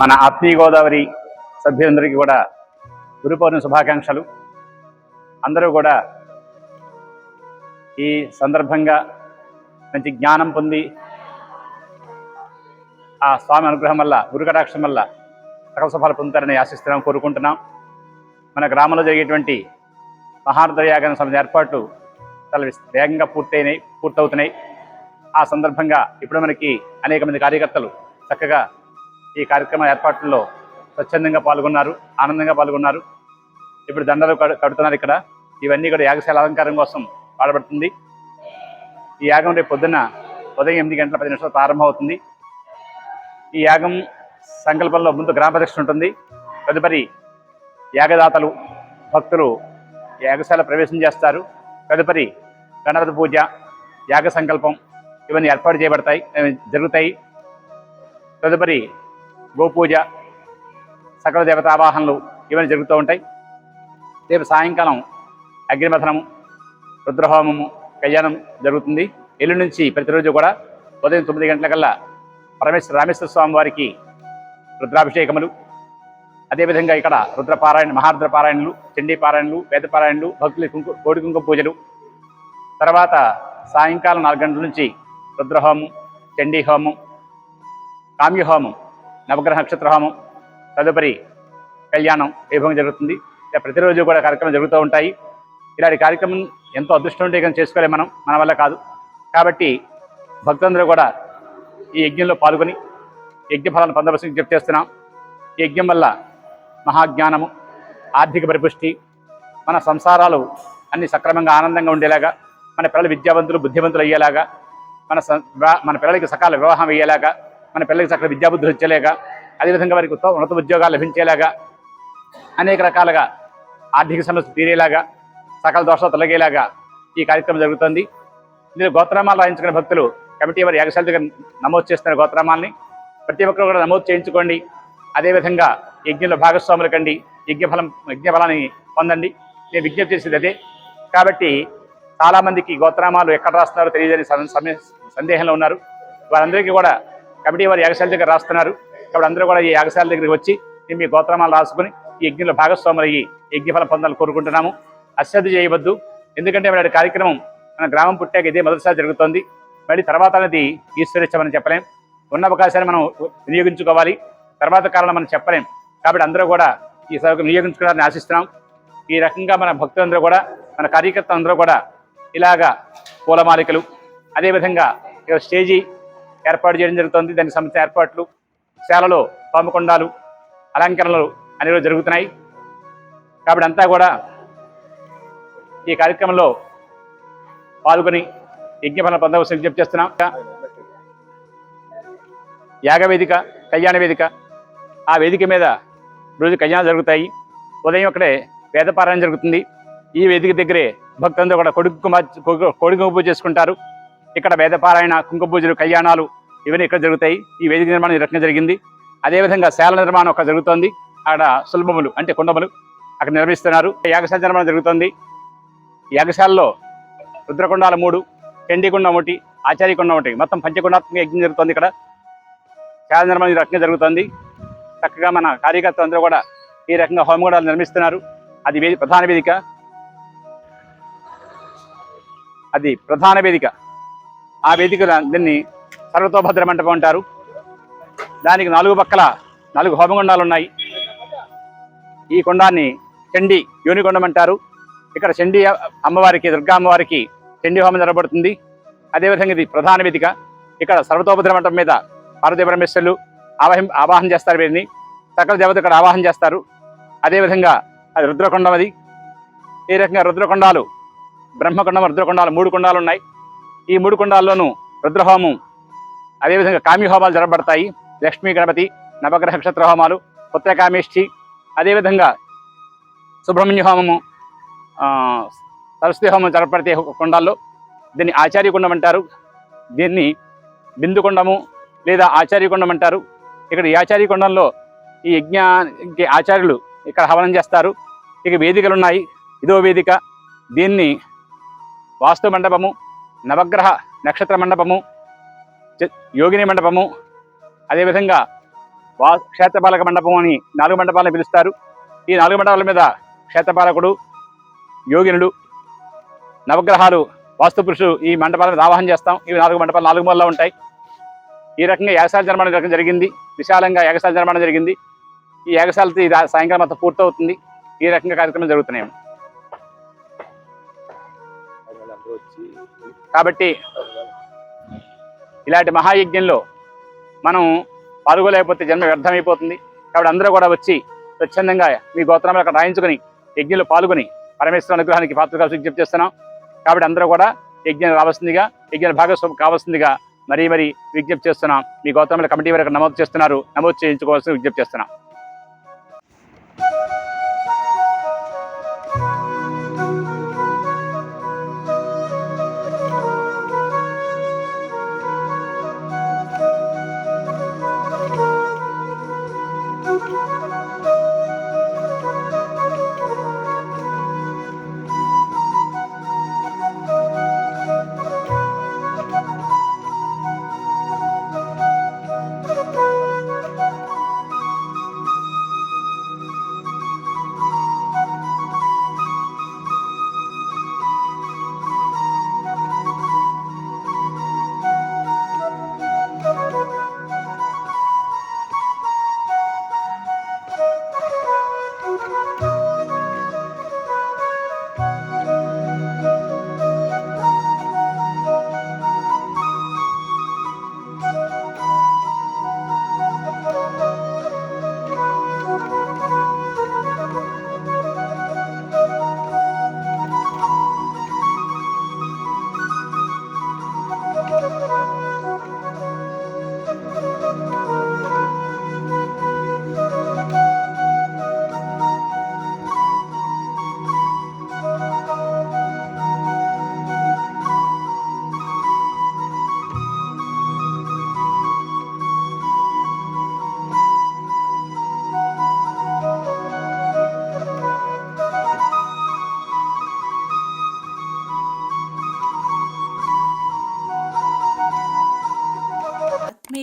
మన ఆత్మీయ గోదావరి సభ్యులందరికీ కూడా గురు పౌర్ణమి శుభాకాంక్షలు. అందరూ కూడా ఈ సందర్భంగా మంచి జ్ఞానం పొంది ఆ స్వామి అనుగ్రహం వల్ల గురుకటాక్షం వల్ల సకల శుభాలు పొందుతారని ఆశిస్తున్నాం కోరుకుంటున్నాం. మన గ్రామంలో జరిగేటువంటి మహారుద్ర యాగం సంబంధించిన ఏర్పాట్లు చాలా వేగంగా పూర్తయినాయి పూర్తవుతున్నాయి. ఆ సందర్భంగా ఇప్పుడు మనకి అనేక మంది కార్యకర్తలు చక్కగా ఈ కార్యక్రమ ఏర్పాట్లలో స్వచ్ఛందంగా పాల్గొన్నారు ఆనందంగా పాల్గొన్నారు. ఇప్పుడు దండలు కడు- కడుతున్నారు ఇక్కడ. ఇవన్నీ కూడా యాగశాల అలంకారం కోసం వాడబడుతుంది ఈ యాగం రేపు పొద్దున్న ఉదయం ఎనిమిది గంటల పది నిమిషాలు ప్రారంభమవుతుంది. ఈ యాగం సంకల్పంలో ముందు గ్రామ ప్రదక్షిణ ఉంటుంది. తదుపరి యాగదాతలు భక్తులు యాగశాల ప్రవేశం చేస్తారు. తదుపరి గణపతి పూజ యాగ సంకల్పం ఇవన్నీ ఏర్పాటు చేయబడతాయి అవి జరుగుతాయి. తదుపరి గోపూజ సకల దేవత ఆవాహనలు ఇవన్నీ జరుగుతూ ఉంటాయి. రేపు సాయంకాలం అగ్నిమథనము రుద్రహోమము కళ్యాణం జరుగుతుంది. ఎల్లుండి నుంచి ప్రతిరోజు కూడా ఉదయం తొమ్మిది గంటలకల్లా పరమేశ్వర రామేశ్వర స్వామి వారికి రుద్రాభిషేకములు. అదేవిధంగా ఇక్కడ రుద్రపారాయణ మహారుద్రపారాయణలు చండీపారాయణలు వేదపారాయణలు భక్తుల కుంకు కోడి కుంకుమ పూజలు. తర్వాత సాయంకాలం నాలుగు గంటల నుంచి రుద్రహోమం చండీ హోమం నవగ్రహ నక్షత్రహోమం తదుపరి కళ్యాణం వైభవం జరుగుతుంది? ఇలా ప్రతిరోజు కూడా కార్యక్రమం జరుగుతూ ఉంటాయి. ఇలాంటి కార్యక్రమం ఎంతో అదృష్టం ఉంటే కానీ చేసుకోలేం మనం మన వల్ల కాదు. కాబట్టి భక్తులందరూ కూడా ఈ యజ్ఞంలో పాల్గొని యజ్ఞ ఫలాన్ని పొందవలసి విజ్ఞప్తి చేస్తున్నాం. ఈ యజ్ఞం వల్ల మహాజ్ఞానము ఆర్థిక పరిపుష్టి మన సంసారాలు అన్ని సక్రమంగా ఆనందంగా ఉండేలాగా మన పిల్లలు విద్యావంతులు బుద్ధివంతులు అయ్యేలాగా మన మన పిల్లలకి సకాల వివాహం అయ్యేలాగా మన పిల్లలకి సకల విద్యాబుద్ధులు వచ్చేలాగా అదేవిధంగా వారికి ఉన్నత ఉద్యోగాలు లభించేలాగా అనేక రకాలుగా ఆర్థిక సమస్యలు తీరేలాగా సకల దోషాలు తొలగేలాగా ఈ కార్యక్రమం జరుగుతుంది. ఇందులో గోత్రనామాలు రాయించుకునే భక్తులు కమిటీ వారి యాగశాల దగ్గర నమోదు చేస్తున్నారు గోత్రనామాల్ని ప్రతి ఒక్కరు కూడా నమోదు చేయించుకోండి. అదేవిధంగా యజ్ఞంలో భాగస్వాములు కండి యజ్ఞఫలం యజ్ఞఫలాన్ని పొందండి. నేను విజ్ఞప్తి చేసేది అదే. కాబట్టి చాలామందికి గోత్రనామాలు ఎక్కడ రాస్తున్నారో తెలియదని సందేహంలో ఉన్నారు. వారందరికీ కూడా కమిటీ వారి యాగశాల దగ్గర రాస్తున్నారు. కాబట్టి అందరూ కూడా ఈ యాగశాల దగ్గరికి వచ్చి మేము మీ గోత్రమాలు రాసుకుని ఈ యజ్ఞంలో భాగస్వాములయ్యి యజ్ఞఫలం పొందాలని కోరుకుంటున్నాము. అశ్రద్ధ చేయవద్దు. ఎందుకంటే మరి కార్యక్రమం మన గ్రామం పుట్టాక ఇదే మొదటిసారి జరుగుతోంది. మళ్ళీ తర్వాత అనేది ఈశ్వరిచ్చమని చెప్పలేం. ఉన్న అవకాశాన్ని మనం వినియోగించుకోవాలి. తర్వాత కారణం మనం చెప్పలేం. కాబట్టి అందరూ కూడా ఈ సభకు వినియోగించుకోవాలని ఆశిస్తున్నాం. ఈ రకంగా మన భక్తులందరూ కూడా మన కార్యకర్త అందరూ కూడా ఇలాగా పూలమాలికలు. అదేవిధంగా స్టేజీ ఏర్పాటు చేయడం జరుగుతుంది. దానికి సంబంధించిన ఏర్పాట్లు శాలలో పాముకొండాలు అలంకరణలు అనేవి జరుగుతున్నాయి. కాబట్టి అంతా కూడా ఈ కార్యక్రమంలో పాల్గొని యజ్ఞఫలం పొందవలసి విజ్ఞప్తి చేస్తున్నాం. యాగవేదిక కళ్యాణ వేదిక ఆ వేదిక మీద రోజు కళ్యాణాలు జరుగుతాయి. ఉదయం అక్కడే వేదపారాయణ జరుగుతుంది. ఈ వేదిక దగ్గరే భక్తులందరూ కూడా కొడుకు కుమార్ కొడుకు పూజ చేసుకుంటారు. ఇక్కడ వేదపారాయణ కుంకుమ పూజలు కళ్యాణాలు ఇవన్నీ ఇక్కడ జరుగుతాయి. ఈ వేదిక నిర్మాణం ఈ రకంగా జరిగింది. అదేవిధంగా శాల నిర్మాణం ఒక జరుగుతోంది. అక్కడ సులభములు అంటే కుండములు అక్కడ నిర్మిస్తున్నారు. యాగశాల నిర్మాణం జరుగుతోంది. యాగశాలలో రుద్రకొండాల మూడు చండీకొండ ఒకటి ఆచార్యకొండ ఒకటి. మొత్తం పంచకొండాత్మక యజ్ఞం జరుగుతుంది ఇక్కడ. శాల నిర్మాణం ఈ రకంగా జరుగుతుంది. చక్కగా మన కార్యకర్తలు అందరూ కూడా ఈ రకంగా హోమగుడాలు నిర్మిస్తున్నారు. అది వేది ప్రధాన వేదిక. అది ప్రధాన వేదిక. ఆ వేదిక దీన్ని సర్వతోభద్ర మంటపం అంటారు దానికి నాలుగు పక్కల నాలుగు హోమగుండాలు ఉన్నాయి. ఈ కొండాన్ని చండి యోనికొండం అంటారు. ఇక్కడ చండీ అమ్మవారికి దుర్గా అమ్మవారికి చండీ హోమం జరగబడుతుంది అదేవిధంగా ఇది ప్రధాన వేదిక. ఇక్కడ సర్వతోభద్ర మంటపం మీద పార్వతీ పరమేశ్వరులు ఆవాహం ఆవాహన చేస్తారు వీరిని. సకల దేవత ఇక్కడ ఆవాహన చేస్తారు. అదేవిధంగా అది రుద్రకొండం అది. ఈ రకంగా రుద్రకొండాలు బ్రహ్మకొండం రుద్రకొండాలు మూడు కొండాలు ఉన్నాయి. ఈ మూడు కొండాల్లోనూ రుద్రహోమం అదేవిధంగా కామ్య హోమాలు జరగబడతాయి లక్ష్మీ గణపతి నవగ్రహ నక్షత్ర హోమాలు పుత్రకామేష్ఠి అదేవిధంగా సుబ్రహ్మణ్య హోమము సరస్వతి హోమం జరపడితే కొండాల్లో దీన్ని ఆచార్యకుండం అంటారు. దీన్ని బిందుకొండము లేదా ఆచార్యకుండం అంటారు. ఇక్కడ ఈ ఆచార్యకుండంలో ఈ యజ్ఞానికి ఆచార్యులు ఇక్కడ హవనం చేస్తారు. ఇక వేదికలు ఉన్నాయి ఇదో వేదిక. దీన్ని వాస్తు మండపము నవగ్రహ నక్షత్ర మండపము యోగిని మండపము. అదేవిధంగా వా క్షేత్రపాలక మండపం అని నాలుగు మండపాలను పిలుస్తారు. ఈ నాలుగు మండపాల మీద క్షేత్రపాలకుడు యోగినుడు నవగ్రహాలు వాస్తు పురుషులు ఈ మండపాల మీద ఆవాహన చేస్తాం. ఇవి నాలుగు మండపాలు నాలుగు మూలలో ఉంటాయి. ఈ రకంగా యాగశాల నిర్మాణం జరగడం జరిగింది. విశాలంగా యాగశాల నిర్మాణం జరిగింది. ఈ యాగశాలతో సాయంకాలం అంతా పూర్తవుతుంది. ఈ రకంగా కార్యక్రమాలు జరుగుతున్నాయి. కాబట్టి ఇలాంటి మహాయజ్ఞంలో మనం పాల్గొలేకపోతే జన్మ వ్యర్థమైపోతుంది. కాబట్టి అందరూ కూడా వచ్చి స్వచ్ఛందంగా మీ గోత్రంలో అక్కడ రాయించుకుని యజ్ఞంలో పాల్గొని పరమేశ్వర అనుగ్రహానికి పాత్రగా విజ్ఞప్తి చేస్తున్నాం. కాబట్టి అందరూ కూడా యజ్ఞం రావాల్సిందిగా యజ్ఞ భాగస్వామి కావాల్సిందిగా మరీ మరీ విజ్ఞప్తి చేస్తున్నాం. మీ గోత్రంలో కమిటీ వరకు నమోదు చేస్తున్నారు. నమోదు చేయించుకోవాల్సిన విజ్ఞప్తి చేస్తున్నాం.